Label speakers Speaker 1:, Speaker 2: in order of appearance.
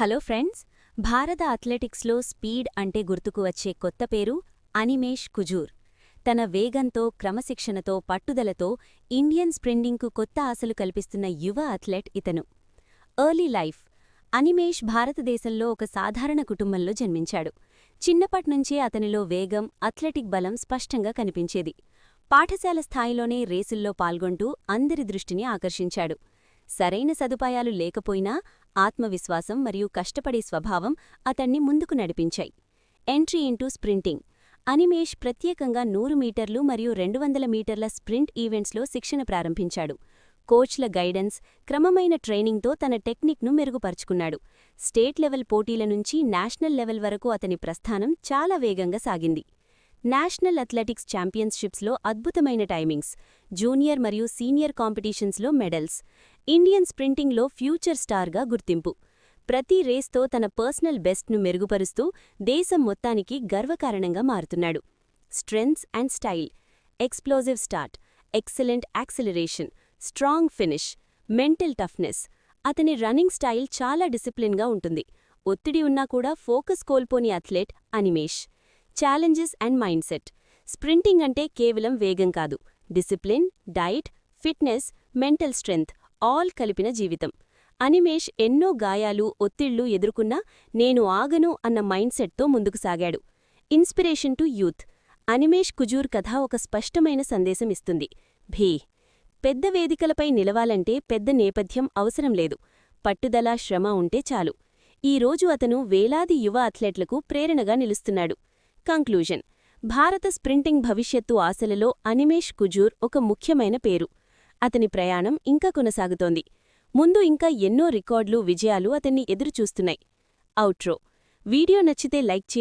Speaker 1: Hello friends భారత అథ్లెటిక్స్లో speed అంటే గుర్తుకు వచ్చే కొత్త పేరు అనిమేష్ కుజూర్. తన వేగంతో క్రమశిక్షణతో పట్టుదలతో ఇండియన్ స్ప్రిండింగ్కు కొత్త ఆశలు కల్పిస్తున్న యువ అథ్లెట్ ఇతను. ఎర్లీ లైఫ్ అనిమేష్ భారతదేశంలో ఒక సాధారణ కుటుంబంలో జన్మించాడు. చిన్నప్పట్నుంచే అతనిలో వేగం అథ్లెటిక్ బలం స్పష్టంగా కనిపించేది. పాఠశాల స్థాయిలోనే రేసుల్లో పాల్గొంటూ అందరి దృష్టిని ఆకర్షించాడు. సరైన సదుపాయాలు లేకపోయినా ఆత్మవిశ్వాసం మరియు కష్టపడే స్వభావం అతన్ని ముందుకు నడిపించాయి. Entry into sprinting. అనిమేష్ ప్రత్యేకంగా నూరు మీటర్లు మరియు రెండు వందల మీటర్ల స్ప్రింట్ ఈవెంట్స్లో శిక్షణ ప్రారంభించాడు. కోచ్ల గైడెన్స్ క్రమమైన ట్రైనింగ్తో తన టెక్నిక్ను మెరుగుపరుచుకున్నాడు. స్టేట్ లెవెల్ పోటీల నుంచి నేషనల్ లెవెల్ వరకు అతని ప్రస్థానం చాలా వేగంగా సాగింది. నేషనల్ అథ్లెటిక్స్ ఛాంపియన్షిప్స్లో అద్భుతమైన టైమింగ్స్ జూనియర్ మరియు సీనియర్ కాంపిటీషన్స్లో మెడల్స్. ఇండియన్ స్ప్రింటింగ్లో ఫ్యూచర్ స్టార్గా గుర్తింపు. ప్రతి రేస్తో తన పర్సనల్ బెస్ట్ను మెరుగుపరుస్తూ దేశం మొత్తానికి గర్వకారణంగా మారుతున్నాడు. Strengths and style. Explosive start. Excellent acceleration. Strong finish. Mental toughness. అతని రన్నింగ్ స్టైల్ చాలా డిసిప్లిన్గా ఉంటుంది. ఒత్తిడి ఉన్నా కూడా focus కోల్పోని athlete Animesh. Challenges and mindset sprinting అంటే కేవలం వేగం కాదు. Discipline diet fitness mental strength all కలిపిన జీవితం. అనిమేష్ ఎన్నో గాయాలు ఒత్తిళ్ళు ఎదుర్కొన్నా నేను ఆగను అన్న మైండ్ సెట్తో ముందుకు సాగాడు. Inspiration to youth Animesh Kujur కథ ఒక స్పష్టమైన సందేశం ఇస్తుంది. భీ! పెద్ద వేదికలపై నిలవాలంటే పెద్ద నేపథ్యం అవసరం లేదు. పట్టుదల శ్రమ ఉంటే చాలు. ఈ రోజు అతను వేలాది యువ అథ్లెట్లకు ప్రేరణగా నిలుస్తున్నాడు. కంక్లూజన్ భారత స్ప్రింటింగ్ భవిష్యత్తు ఆశలలో అనిమేష్ కుజూర్ ఒక ముఖ్యమైన పేరు. అతని ప్రయాణం ఇంకా కొనసాగుతోంది. ముందు ఇంకా ఎన్నో రికార్డులు విజయాలు అతన్ని ఎదురుచూస్తున్నాయి. అవుట్రో వీడియో నచ్చితే లైక్ చేయండి.